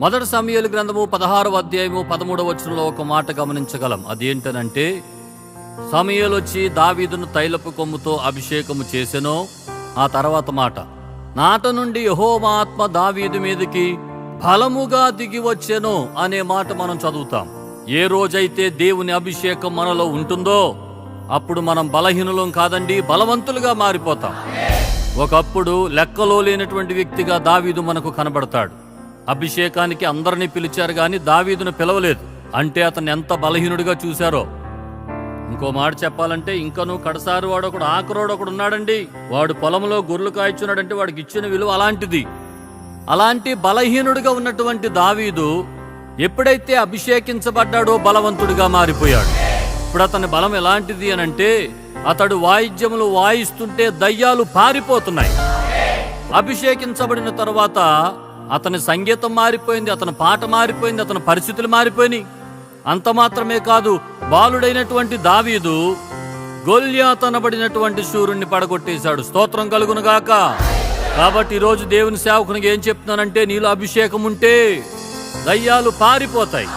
మొదటి సమయాల గ్రంథము పదహారవ అధ్యాయము పదమూడవ వచనంలో ఒక మాట గమనించగలం. అదేంటనంటే సమయాలు వచ్చి దావీదును తైలపు కొమ్ముతో అభిషేకము చేసెనో ఆ తర్వాత మాట. నాట నుండి యహోమాత్మ దావీదు మీదకి బలముగా దిగి వచ్చెను అనే మాట మనం చదువుతాం. ఏ రోజైతే దేవుని అభిషేకం మనలో ఉంటుందో అప్పుడు మనం బలహీనులం కాదండి బలవంతులుగా మారిపోతాం. ఒకప్పుడు లెక్కలో లేనటువంటి వ్యక్తిగా దావీదు మనకు కనబడతాడు. అభిషేకానికి అందరినీ పిలిచారు కానీ దావీదును పిలవలేదు. అంటే అతను ఎంత బలహీనుడిగా చూశారో. ఇంకో మాట చెప్పాలంటే ఇంకను కడసారి వాడు ఒకడు ఆకరోడు ఒకడు ఉన్నాడండి. వాడు పొలంలో గొర్రెలు కాయచున్నాడంటే వాడికి ఇచ్చిన విలువ అలాంటిది. అలాంటి బలహీనుడిగా ఉన్నటువంటి దావీదు ఎప్పుడైతే అభిషేకించబడ్డాడో బలవంతుడిగా మారిపోయాడు. ఇప్పుడు అతని బలం ఎలాంటిది అని అంటే అతడు వాయిద్యములు వాయిస్తుంటే దయ్యాలు పారిపోతున్నాయి. అభిషేకించబడిన తర్వాత అతని సంగీతం మారిపోయింది అతని పాట మారిపోయింది అతని పరిస్థితులు మారిపోయినాయి. అంత మాత్రమే కాదు బాలుడైనటువంటి దావీదు గొల్యాతనబడినటువంటి సూర్యుడిని పడగొట్టేశాడు. స్తోత్రం కలుగునుగాక కాబట్టి ఈరోజు దేవుని సేవకునికి ఏం చెప్తున్నానంటే నీలో అభిషేకం ఉంటే దయ్యాలు పారిపోతాయి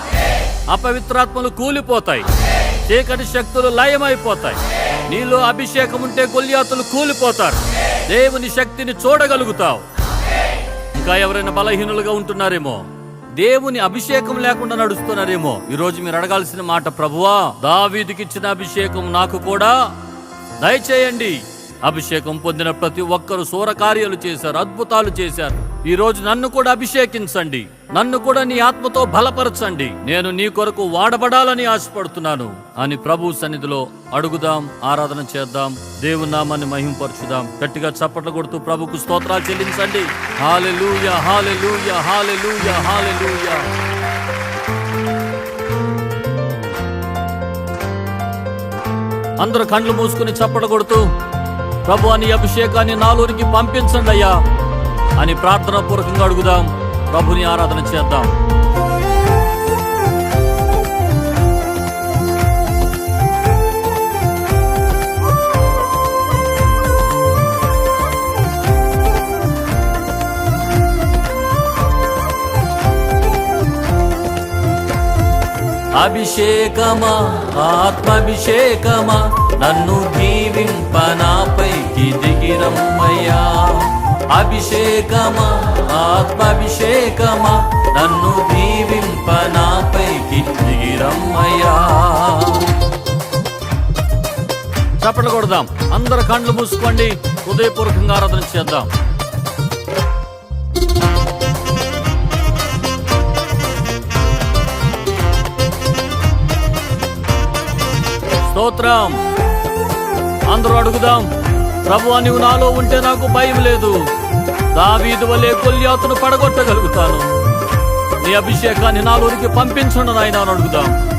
అపవిత్రాత్మలు కూలిపోతాయి చీకటి శక్తులు లయమైపోతాయి. నీలో అభిషేకం ఉంటే గొల్యాతులు కూలిపోతారు. దేవుని శక్తిని చూడగలుగుతావు. ఇంకా ఎవరైనా బలహీనులుగా ఉంటున్నారేమో? దేవుని అభిషేకం లేకుండా నడుస్తున్నారేమో? ఈరోజు మీరు అడగాల్సిన మాట ప్రభువా దావీదికిచ్చిన అభిషేకం నాకు కూడా. దయచేయండి. అభిషేకం పొందిన ప్రతి ఒక్కరు సూర కార్యాలు చేశారు అద్భుతాలు చేశారు. ఈరోజు నన్ను కూడా అభిషేకించండి. నన్ను కూడా నీ ఆత్మతో బలపరచండి. నేను నీ కొరకు వాడబడాలని ఆశపడుతున్నాను. అని ప్రభు సన్నిధిలో అడుగుదాం ఆరాధన చేద్దాం దేవుని నామాన్ని మహింపరచుదాం. గట్టిగా చప్పట్లు కొడుతూ ప్రభుకు స్తోత్రాలు చెల్లించండి. Hallelujah hallelujah hallelujah hallelujah. అందరూ కండ్లు మూసుకుని చప్పట కొడుతూ ప్రభు అని అభిషేకాన్ని నాలుగురికి పంపించండి అయ్యా. అని ప్రార్థన పూర్వకంగా అడుగుదాం. ప్రభుని ఆరాధన చేద్దాం. అభిషేకమా ఆత్మాభిషేకమా నన్ను దీవింప నాపైకి దిగిరమ్మయ్యా అభిషేకమా ఆత్మాభిషేకమా? నన్ను దీవింప నాపైకి దిగిరమ్మయ్యా చప్పట్లు కొడదాం. అందరు కండ్లు మూసుకోండి. హృదయపూర్వకంగా ఆరాధన చేద్దాం. స్తోత్రం. అందరూ అడుగుదాం. ప్రభు నీవు నాలో ఉంటే నాకు భయం లేదు. దావీదు వలె కొల్యాతును పడగొట్టగలుగుతాను. నీ అభిషేకాన్ని నాలోనికి పంపించండి నాయన అని అడుగుదాం.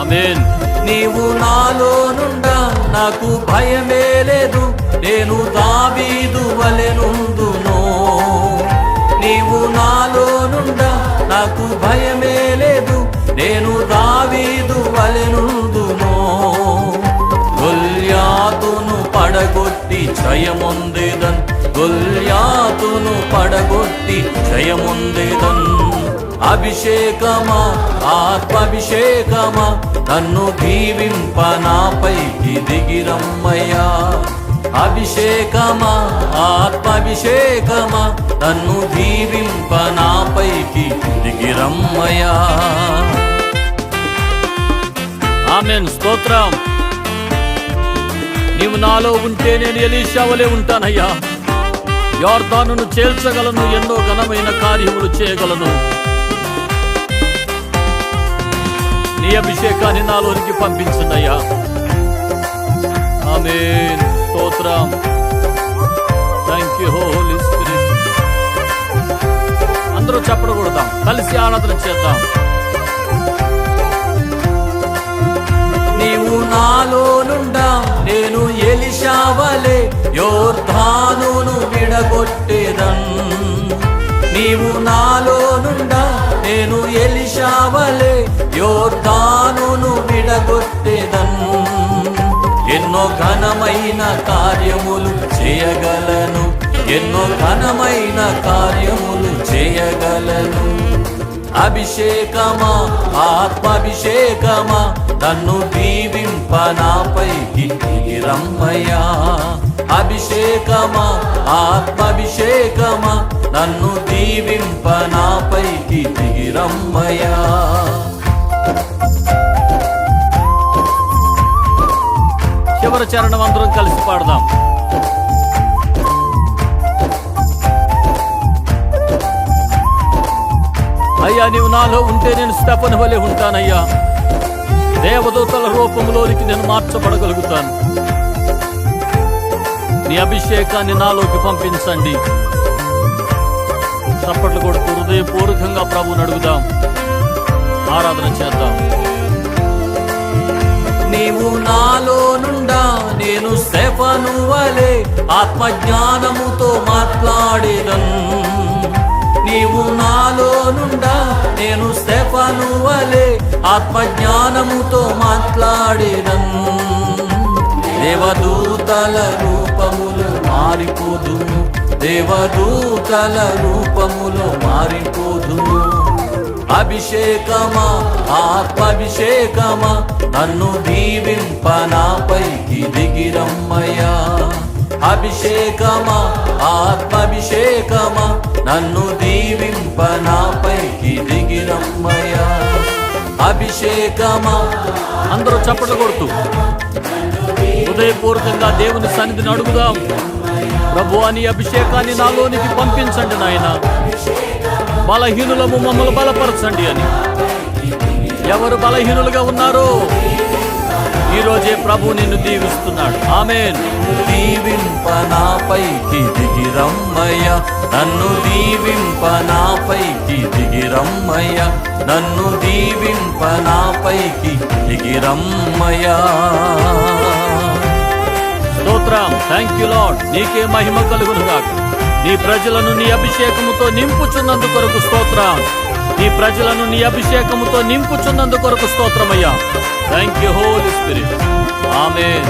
ఆమేన్. నీవు నాలో నుండా నాకు భయమే లేదు. నేను దావీ జయముందేదన్ గొల్యాతును పడగొట్టి జయముందేదన్ అభిషేకమా ఆత్మాభిషేకమా నన్ను దీవింప నాపైకి దిగిరమ్మయ్యా. అభిషేకమా ఆత్మాభిషేకమా నన్ను దీవింప నాపైకి దిగిరమ్మయ్యా. ఆమెన్. స్తోత్రం. నీవు నాలో ఉంటే నేను ఎలీషావలే ఉంటానయ్యా. యోర్దానును చేర్చగలను ఎన్నో ఘనమైన కార్యములు చేయగలను. నీ అభిషేకాన్ని నాలోనికి పంపించండియ్యా ఆమె స్తోత్రం. థ్యాంక్ యూ హోలీ స్పిరిట్ అందరూ చెప్పకూడదాం కలిసి ఆరాధన చేద్దాం. నీవు నాలో యోర్ధానును నీవు నాలో నుండా నేను ఎలిషావలే యోర్ధానును విడగొట్టేదన్. ఎన్నో ఘనమైన కార్యములు చేయగలను ఎన్నో ఘనమైన కార్యములు చేయగలను. అభిషేకమా ఆత్మాభిషేకమా నన్ను దీవింప నాపై రమ్మయ్యా. అభిషేకమా ఆత్మాభిషేకమా నన్ను దీవింప నాపైకి దిగిరమ్మయా చివరి చరణం అందరం కలిసి పాడదాం. అయ్యా నీవు నాలో ఉంటే నేను స్టెఫన్ వలె ఉంటానయ్యా. దేవదూతల రూపంలోనికి నేను మార్చబడగలుగుతాను. నీ అభిషేకాన్ని నాలోకి పంపించండి. చప్పట్లు కొడుతూ హృదయపూర్వకంగా ప్రభువుని అడుగుదాం. ఆరాధన చేద్దాం. నీవు నాలో నుండా నేను స్టెఫను వలె ఆత్మజ్ఞానముతో మాట్లాడేదను నీవు నాలో నుండా నేను స్టెఫను వలె ఆత్మజ్ఞానముతో మాట్లాడేదను దేవదూతల రూపములు మారిపోదును దేవదూతల రూపములు మారిపోదును అభిషేకమా ఆత్మాభిషేకమా నన్ను దీవింప నాపైకి దిగిరమ్మయ్యా అభిషేకమా ఆత్మాభిషేకమా నన్ను దీవింప నాపైకి దిగిరమ్మయ్యా అభిషేకమా అందరూ చప్పట్లు కొడుతూ. హృదయపూర్వకంగా దేవుని సన్నిధిని అడుగుదాం. ప్రభు అని అభిషేకాన్ని నాలోనికి పంపించండి నాయన. బలహీనులము మమ్మల్ని బలపరచండి అని. ఎవరు బలహీనులుగా ఉన్నారో ఈ రోజే ప్రభు నిన్ను దీవిస్తున్నాడు. ఆమె దీవింప నాపైకి దిగిరమ్మయ్య నన్ను దీవింప నాపైకి దిగిరమ్మయ్య నన్ను దీవింప నాపైకి దిగిరమ్మయ్యా స్తోత్రం థ్యాంక్ యూ లాడ్ నీకే మహిమ కలుగును గాక. నీ ప్రజలను నీ అభిషేకముతో నింపుచున్నందు కొరకు స్తోత్రం నీ ప్రజలను నీ అభిషేకముతో నింపుచున్నందు కొరకు స్తోత్రమయ్యా. Thank you Holy Spirit amen